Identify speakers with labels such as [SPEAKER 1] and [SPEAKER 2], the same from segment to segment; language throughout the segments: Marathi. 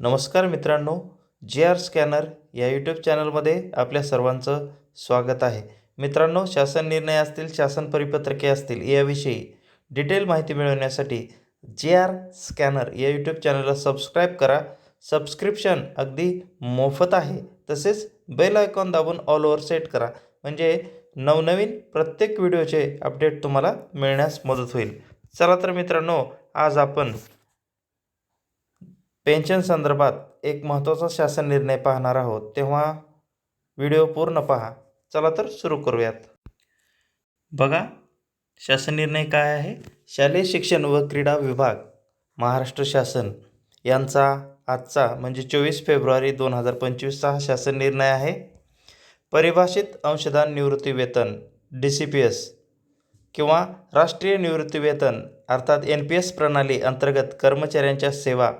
[SPEAKER 1] नमस्कार मित्रांनो जे आर स्कॅनर या यूट्यूब चॅनलमध्ये आपल्या सर्वांचं स्वागत आहे. मित्रांनो शासन निर्णय असतील शासन परिपत्रके असतील याविषयी डिटेल माहिती मिळवण्यासाठी जे आर स्कॅनर या यूट्यूब चॅनलला सबस्क्राईब करा. सबस्क्रिप्शन अगदी मोफत आहे. तसेच बेल आयकॉन दाबून ऑल ओव्हर सेट करा. म्हणजे नवनवीन प्रत्येक व्हिडिओचे अपडेट तुम्हाला मिळण्यास मदत होईल. चला तर मित्रांनो आज आपण पेन्शन संदर्भात एक महत्त्वाचा शासन निर्णय पाहणार आहोत. तेव्हा व्हिडिओ पूर्ण पहा. चला तर सुरू करूयात. बघा शासन निर्णय काय आहे? शालेय शिक्षण व क्रीडा विभाग महाराष्ट्र शासन यांचा आजचा म्हणजे चोवीस फेब्रुवारी दोन हजार पंचवीसचा हा शासन निर्णय आहे. परिभाषित अंशदान निवृत्ती वेतन डी सी पी एस किंवा राष्ट्रीय निवृत्ती वेतन अर्थात एन पी एस प्रणाली अंतर्गत कर्मचाऱ्यांच्या सेवा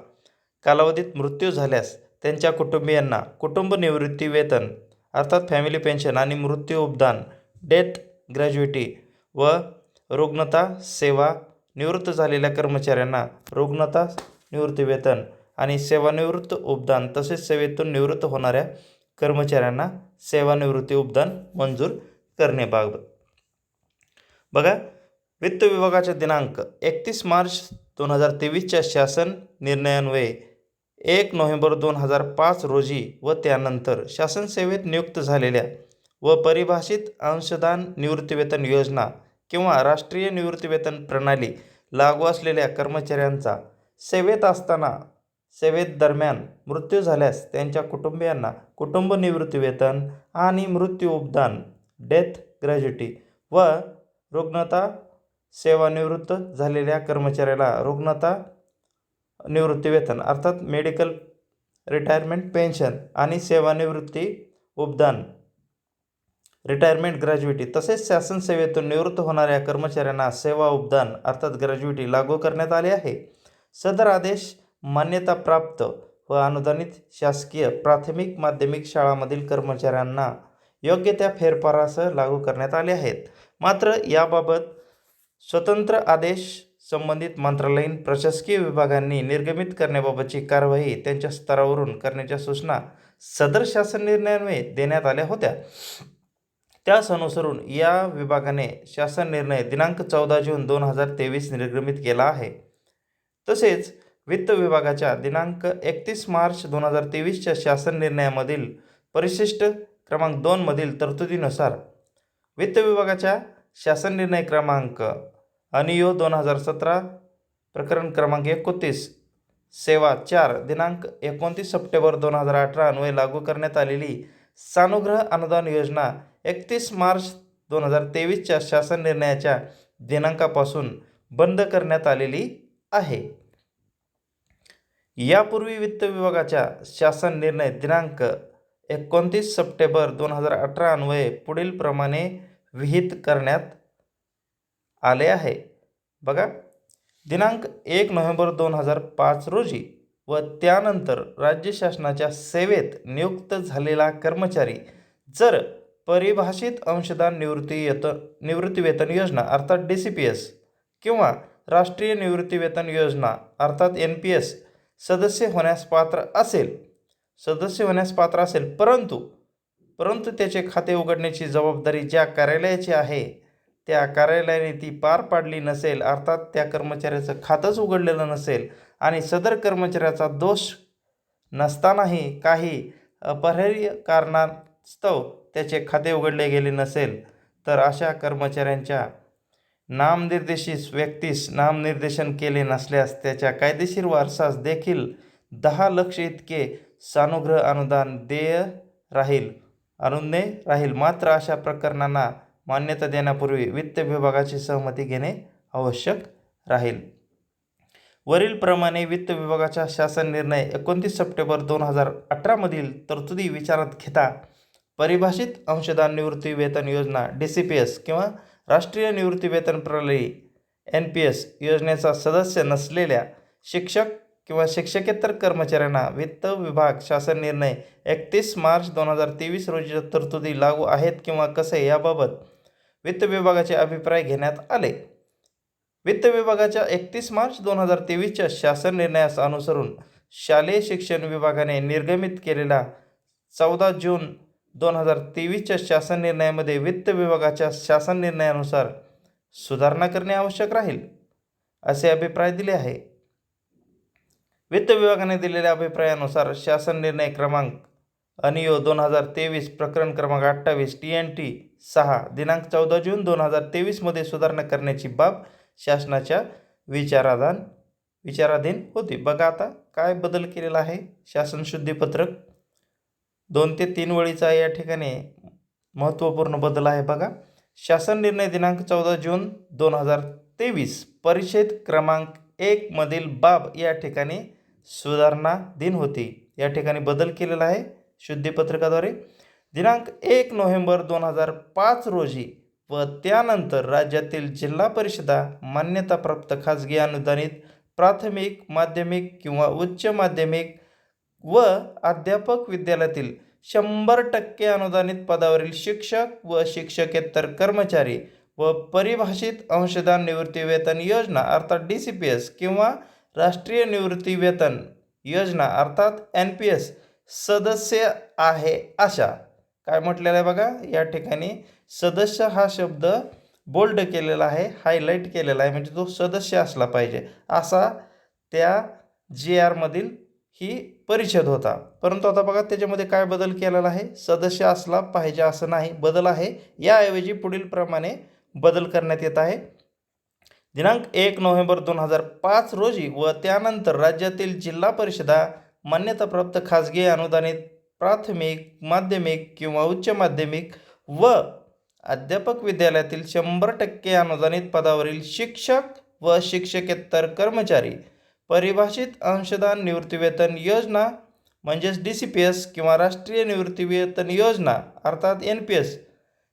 [SPEAKER 1] कालावधीत मृत्यू झाल्यास त्यांच्या कुटुंबियांना कुटुंब निवृत्ती वेतन अर्थात फॅमिली पेन्शन आणि मृत्यू उपदान डेथ ग्रॅज्युएटी व रुग्णता सेवा निवृत्त झालेल्या कर्मचाऱ्यांना रुग्णता निवृत्ती वेतन आणि सेवानिवृत्त उपदान तसेच सेवेतून निवृत्त होणाऱ्या कर्मचाऱ्यांना सेवानिवृत्ती उपदान मंजूर करण्याबाबत बघा वित्त विभागाचा दिनांक एकतीस मार्च दोन हजार तेवीसच्या शासन निर्णयान्वये एक नोव्हेंबर दोन हजार पाच रोजी व त्यानंतर शासन सेवेत नियुक्त झालेल्या व परिभाषित अंशदान निवृत्तीवेतन योजना किंवा राष्ट्रीय निवृत्तीवेतन प्रणाली लागू असलेल्या कर्मचाऱ्यांचा सेवेत असताना सेवेत दरम्यान मृत्यू झाल्यास त्यांच्या कुटुंबियांना कुटुंब निवृत्तीवेतन आणि मृत्यू उपदान डेथ ग्रॅज्युटी व रुग्णता सेवानिवृत्त झालेल्या कर्मचाऱ्याला रुग्णता निवृत्तीवेतन अर्थात मेडिकल रिटायरमेंट पेन्शन आणि सेवानिवृत्ती उपदान रिटायरमेंट ग्रॅज्युएटी तसेच शासन सेवेतून निवृत्त होणाऱ्या कर्मचाऱ्यांना सेवा उपदान अर्थात ग्रॅज्युएटी लागू करण्यात आले आहे. सदर आदेश मान्यताप्राप्त व अनुदानित शासकीय प्राथमिक माध्यमिक शाळांमधील कर्मचाऱ्यांना योग्य त्या फेरफारासह लागू करण्यात आले आहेत. मात्र याबाबत स्वतंत्र आदेश संबंधित मंत्रालयीन प्रशासकीय विभागांनी निर्गमित करण्याबाबतची कारवाई त्यांच्या स्तरावरून करण्याच्या सूचना सदर शासन निर्णयान्वये देण्यात आल्या होत्या. त्यास अनुसरून या विभागाने शासन निर्णय दिनांक चौदा जून दोन हजार तेवीस निर्गमित केला आहे. तसेच वित्त विभागाच्या दिनांक एकतीस मार्च दोन हजार तेवीसच्या शासन निर्णयामधील परिशिष्ट क्रमांक दोनमधील तरतुदीनुसार वित्त विभागाच्या शासन निर्णय क्रमांक अनियो दोन हजार सतरा प्रकरण क्रमांक एकोणतीस सेवा चार दिनांक एकोणतीस सप्टेंबर दोन हजार अठरा अन्वये लागू करण्यात आलेली सानुग्रह अनुदान योजना एकतीस मार्च दोन हजार तेवीसच्या शासन निर्णयाच्या दिनांकापासून बंद करण्यात आलेली आहे. यापूर्वी वित्त विभागाच्या शासन निर्णय दिनांक एकोणतीस सप्टेंबर दोन हजार अठरा अन्वये पुढीलप्रमाणे विहित करण्यात आले आहे. बघा दिनांक एक नोव्हेंबर दोन हजार पाच रोजी व त्यानंतर राज्य शासनाच्या सेवेत नियुक्त झालेला कर्मचारी जर परिभाषित अंशदान निवृत्ती येत निवृत्तीवेतन योजना अर्थात डी सी पी एस किंवा राष्ट्रीय निवृत्तीवेतन योजना अर्थात एन पी एस सदस्य होण्यास पात्र असेल सदस्य होण्यास पात्र असेल परंतु परंतु त्याचे खाते उघडण्याची जबाबदारी ज्या कार्यालयाची आहे त्या कार्यालयाने ती पार पाडली नसेल अर्थात त्या कर्मचाऱ्याचं खातंच उघडलेलं नसेल आणि सदर कर्मचाऱ्याचा दोष नसतानाही काही अपरिहार्य कारणास्तव त्याचे खाते उघडले गेले नसेल तर अशा कर्मचाऱ्यांच्या नामनिर्देशित व्यक्तीस नामनिर्देशन केले नसल्यास त्याच्या कायदेशीर वारसास देखील दहा लक्ष इतके सानुग्रह अनुदान देय राहील. अनुज्ञे राहील. मात्र अशा प्रकरणांना मान्यता देण्यापूर्वी वित्त विभागाची सहमती घेणे आवश्यक राहील. वरीलप्रमाणे वित्त विभागाचा शासन निर्णय एकोणतीस सप्टेंबर दोन हजार अठरामधील तरतुदी विचारात घेता परिभाषित अंशदान निवृत्ती वेतन योजना डी सी पी एस किंवा राष्ट्रीय निवृत्ती वेतन प्रणाली एन पी एस योजनेचा सदस्य नसलेल्या शिक्षक किंवा शिक्षकेतर कर्मचाऱ्यांना वित्त विभाग शासन निर्णय एकतीस मार्च दोन हजार तेवीस रोजीच्या तरतुदी लागू आहेत किंवा कसे याबाबत वित्त विभागाचे अभिप्राय घेण्यात आले. वित्त विभागाच्या एकतीस मार्च दोन हजार तेवीसच्या शासन निर्णयास अनुसरून शालेय शिक्षण विभागाने निर्गमित केलेला चौदा जून दोन हजार तेवीसच्या शासन निर्णयामध्ये वित्त विभागाच्या शासन निर्णयानुसार सुधारणा करणे आवश्यक राहील असे अभिप्राय दिले आहे. वित्त विभागाने दिलेल्या अभिप्रायानुसार शासन निर्णय क्रमांक अनियो दोन हजार तेवीस प्रकरण क्रमांक अठ्ठावीस टी एन टी सहा दिनांक चौदा जून दोन हजार तेवीसमध्ये सुधारणा करण्याची बाब शासनाच्या विचाराधान विचाराधीन होती. बघा आता काय बदल केलेला आहे. शासन शुद्धीपत्रक दोन ते तीन वळीचा या ठिकाणी महत्त्वपूर्ण बदल आहे बघा. शासन निर्णय दिनांक चौदा जून दोन हजार तेवीस परिषद क्रमांक एकमधील बाब या ठिकाणी सुधारणा दिन होती. या ठिकाणी बदल केलेला आहे शुद्धीपत्रकाद्वारे दिनांक एक नोव्हेंबर दोन हजार पाच रोजी व त्यानंतर राज्यातील जिल्हा परिषदा मान्यताप्राप्त खाजगी अनुदानित प्राथमिक माध्यमिक किंवा उच्च माध्यमिक व अध्यापक विद्यालयातील शंभर टक्के अनुदानित पदावरील शिक्षक व शिक्षकेतर कर्मचारी व परिभाषित अंशदान निवृत्ती वेतन योजना अर्थात डी सी पी एस किंवा राष्ट्रीय निवृत्ती वेतन योजना अर्थात एन पी एस सदस्य आहे अशा. काय म्हटलेलं आहे बघा? या ठिकाणी सदस्य हा शब्द बोल्ड केलेला आहे हायलाईट केलेला आहे. म्हणजे तो सदस्य असला पाहिजे. असा त्या जी आरमधील ही परिषद होता. परंतु आता बघा त्याच्यामध्ये काय बदल केलेला आहे? सदस्य असला पाहिजे असं नाही. बदल आहे. याऐवजी पुढील प्रमाणे बदल करण्यात येत आहे. दिनांक एक नोव्हेंबर दोन हजार पाच रोजी व त्यानंतर राज्यातील जिल्हा परिषदा मान्यताप्राप्त खाजगी अनुदानित प्राथमिक माध्यमिक किंवा उच्च माध्यमिक व अध्यापक विद्यालयातील शंभर टक्के अनुदानित पदावरील शिक्षक व शिक्षकेतर कर्मचारी परिभाषित अंशदान निवृत्तीवेतन योजना म्हणजेच डी सी पी एस किंवा राष्ट्रीय निवृत्तीवेतन योजना अर्थात एन पी एस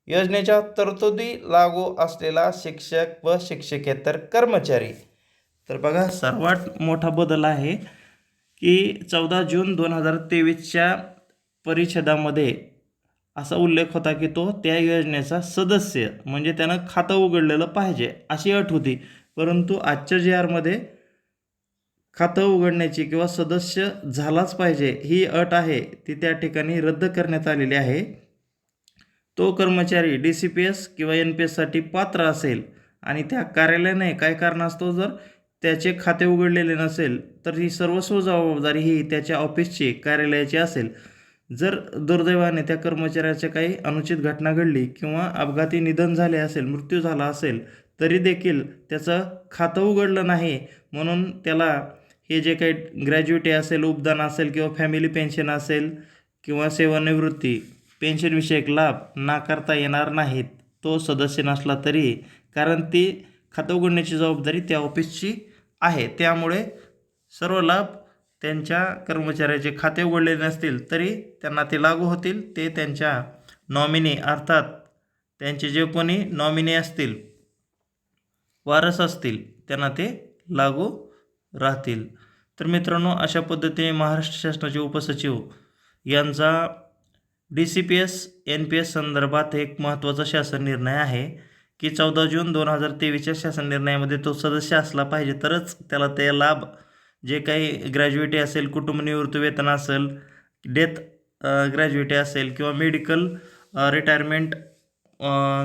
[SPEAKER 1] योजनेच्या तरतुदी लागू असलेला शिक्षक व शिक्षकेतर कर्मचारी. तर बघा सर्वात मोठा बदल आहे की चौदा जून दोन हजार तेवीसच्या परिषदामध्ये असा उल्लेख होता की तो त्या योजनेचा सदस्य म्हणजे त्यानं खातं उघडलेलं पाहिजे अशी अट होती. परंतु आजच्या जी आरमध्ये खातं उघडण्याची किंवा सदस्य झालाच पाहिजे ही अट आहे ती त्या ठिकाणी रद्द करण्यात आलेली आहे. तो कर्मचारी डी सी पी एस किंवा एन पी एससाठी पात्र असेल आणि त्या कार्यालयाने काय कारणास्तव जर त्याचे खाते उघडलेले नसेल तर ही सर्वस्व जबाबदारी ही त्याच्या ऑफिसची कार्यालयाची असेल. जर दुर्दैवाने त्या कर्मचाऱ्याच्या काही अनुचित घटना घडली किंवा अपघाती निधन झाले असेल मृत्यू झाला असेल तरी देखील त्याचं खातं उघडलं नाही म्हणून त्याला हे जे काही ग्रॅज्युएटी असेल उपदान असेल किंवा फॅमिली पेन्शन असेल किंवा सेवानिवृत्ती पेन्शनविषयक लाभ नाकारता येणार नाहीत. तो सदस्य नसला तरी कारण ती खातं उघडण्याची जबाबदारी त्या ऑफिसची आहे. त्यामुळे सर्व लाभ त्यांच्या कर्मचाऱ्याचे खाते उघडलेले नसतील तरी त्यांना ते लागू होतील. ते त्यांच्या नॉमिनी अर्थात त्यांचे जे कोणी नॉमिनी असतील वारस असतील त्यांना ते लागू राहतील. तर मित्रांनो अशा पद्धतीने महाराष्ट्र शासनाचे उपसचिव यांचा D C P S N P S संदर्भात एक महत्त्वाचा शासन निर्णय आहे की चौदा जून दोन हजार तेवीसच्या शासन निर्णयामध्ये तो सदस्य असला पाहिजे. तरच त्याला ते लाभ जे काही ग्रॅज्युएटी असेल कुटुंबनिवृत्ती वेतन असेल डेथ ग्रॅज्युएटी असेल किंवा मेडिकल रिटायरमेंट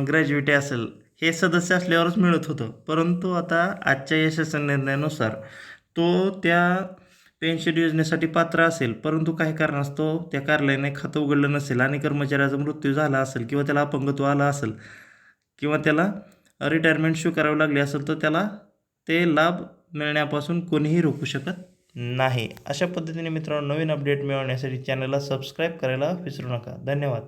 [SPEAKER 1] ग्रॅज्युएटी असेल हे सदस्य असल्यावरच मिळत होतं. परंतु आता आजच्या या शासन निर्णयानुसार तो त्या पेन्शन योजनेसाठी पात्र असेल परंतु काही कारणास्तव त्या कार्यालयाने खातं उघडलं नसेल आणि कर्मचाऱ्याचा मृत्यू झाला असेल किंवा त्याला अपंगत्व आलं असेल किंवा त्याला रिटायरमेंट स्वीकारावी लागली असेल तर त्याला ते लाभ मिळण्यापासून कोणीही रोखू शकत नाही. अशा पद्धतीने मित्रांनो नवीन अपडेट मिळवण्यासाठी चॅनलला सबस्क्राईब करायला विसरू नका. धन्यवाद.